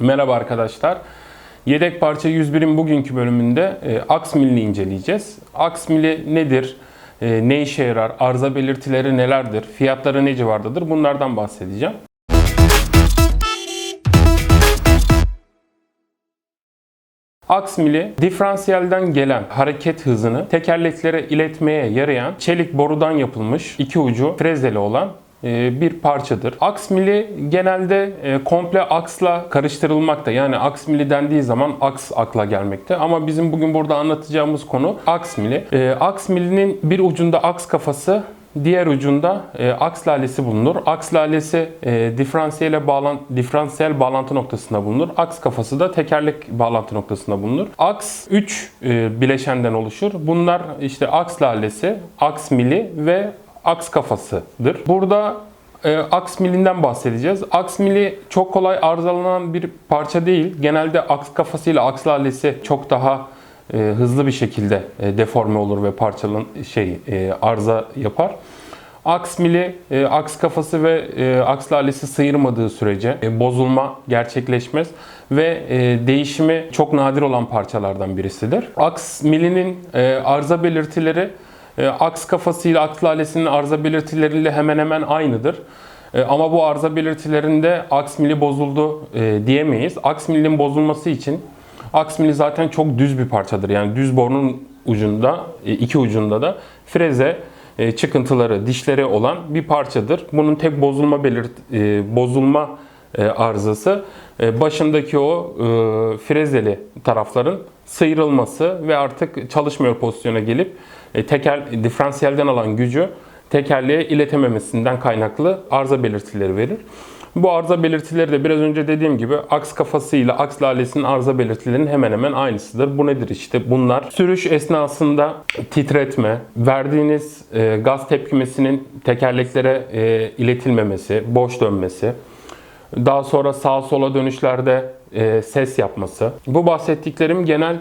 Merhaba arkadaşlar. Yedek parça 101'in bugünkü bölümünde e, aks inceleyeceğiz. Aks mili nedir? E, ne işe yarar? Arıza belirtileri nelerdir? Fiyatları ne civardadır? Bunlardan bahsedeceğim. Aks mili diferansiyelden gelen hareket hızını tekerleklere iletmeye yarayan çelik borudan yapılmış iki ucu frezeli olan bir parçadır. Aks mili genelde e, komple aksla karıştırılmakta. Yani aks mili dendiği zaman aks akla gelmekte. Ama bizim bugün burada anlatacağımız konu aks mili. E, Aks milinin bir ucunda aks kafası, Diğer ucunda e, aks lalesi bulunur. Aks lalesi e, diferansiyele bağlan diferansiyel bağlantı noktasında bulunur. Aks kafası da tekerlek bağlantı noktasında bulunur. Aks 3 e, bileşenden oluşur. Bunlar işte aks lalesi, aks mili ve aks kafasıdır. Burada e, aks milinden bahsedeceğiz. Aks mili çok kolay arızalanan bir parça değil. Genelde aks kafasıyla aks lalesi çok daha e, hızlı bir şekilde e, deforme olur ve parçalan şey e, arıza yapar. Aks mili, e, aks kafası ve e, aks lalesi sıyırmadığı sürece e, bozulma gerçekleşmez ve e, değişimi çok nadir olan parçalardan birisidir. Aks milinin e, arıza belirtileri aks kafası ile aks lalesinin arıza belirtileriyle hemen hemen aynıdır. E, Ama bu arıza belirtilerinde aks mili bozuldu e, diyemeyiz. Aks milinin bozulması için aks mili zaten çok düz bir parçadır. Yani düz borunun ucunda, e, iki ucunda da freze e, çıkıntıları, dişleri olan bir parçadır. Bunun tek bozulma belirt e, bozulma e, arızası e, başındaki o e, frezeli tarafların sıyrılması ve artık çalışmıyor pozisyona gelip e, teker diferansiyelden alan gücü tekerleğe iletememesinden kaynaklı arıza belirtileri verir. Bu arıza belirtileri de biraz önce dediğim gibi aks kafası ile aks lalesinin arıza belirtilerinin hemen hemen aynısıdır. Bu nedir işte? Bunlar sürüş esnasında titretme, verdiğiniz e, gaz tepkimesinin tekerleklere e, iletilmemesi, boş dönmesi, daha sonra sağa sola dönüşlerde e, ses yapması. Bu bahsettiklerim genel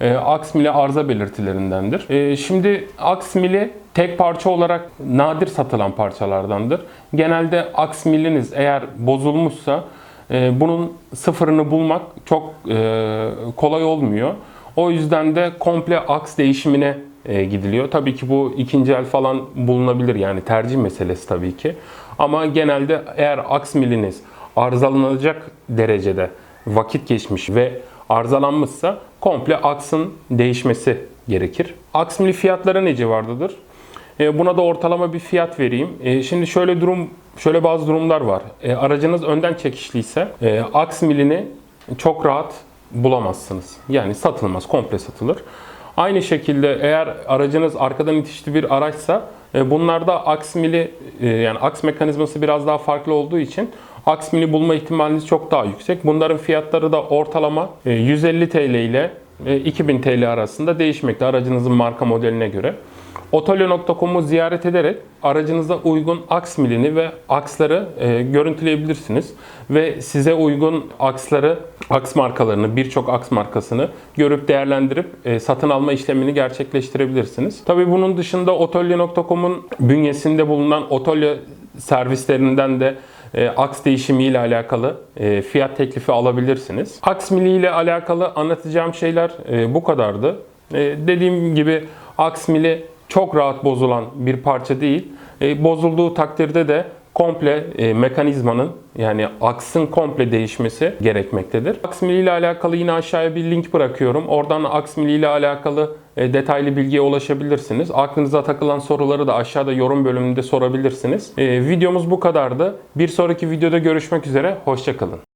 e, aks arıza belirtilerindendir. E, şimdi aks mili tek parça olarak nadir satılan parçalardandır. Genelde aks miliniz eğer bozulmuşsa e, bunun sıfırını bulmak çok e, kolay olmuyor. O yüzden de komple aks değişimine gidiliyor. Tabii ki bu ikinci el falan bulunabilir yani tercih meselesi tabii ki. Ama genelde eğer aks miliniz arızalanacak derecede vakit geçmiş ve arızalanmışsa komple aksın değişmesi gerekir. Aks mili fiyatları ne civardadır? E, Buna da ortalama bir fiyat vereyim. E, Şimdi şöyle durum, şöyle bazı durumlar var. E, Aracınız önden çekişliyse aks milini çok rahat bulamazsınız. Yani satılmaz, komple satılır. Aynı şekilde eğer aracınız arkadan itişli bir araçsa bunlarda aks mili yani aks mekanizması biraz daha farklı olduğu için aks mili bulma ihtimaliniz çok daha yüksek. Bunların fiyatları da ortalama e, 150 TL ile e, 2000 TL arasında değişmekte aracınızın marka modeline göre. Otolyo.com'u ziyaret ederek aracınıza uygun aks milini ve aksları e, görüntüleyebilirsiniz. Ve size uygun aksları, aks markalarını, birçok aks markasını görüp değerlendirip e, satın alma işlemini gerçekleştirebilirsiniz. Tabii bunun dışında Otolyo.com'un bünyesinde bulunan Otolyo servislerinden de e, aks değişimi ile alakalı e, fiyat teklifi alabilirsiniz. Aks mili ile alakalı anlatacağım şeyler e, bu kadardı. E, dediğim gibi aks mili çok rahat bozulan bir parça değil. E, bozulduğu takdirde de komple e, mekanizmanın yani aksın komple değişmesi gerekmektedir. Aks mili ile alakalı yine aşağıya bir link bırakıyorum. Oradan aks mili ile alakalı e, detaylı bilgiye ulaşabilirsiniz. Aklınıza takılan soruları da aşağıda yorum bölümünde sorabilirsiniz. E, videomuz bu kadardı. Bir sonraki videoda görüşmek üzere. Hoşçakalın.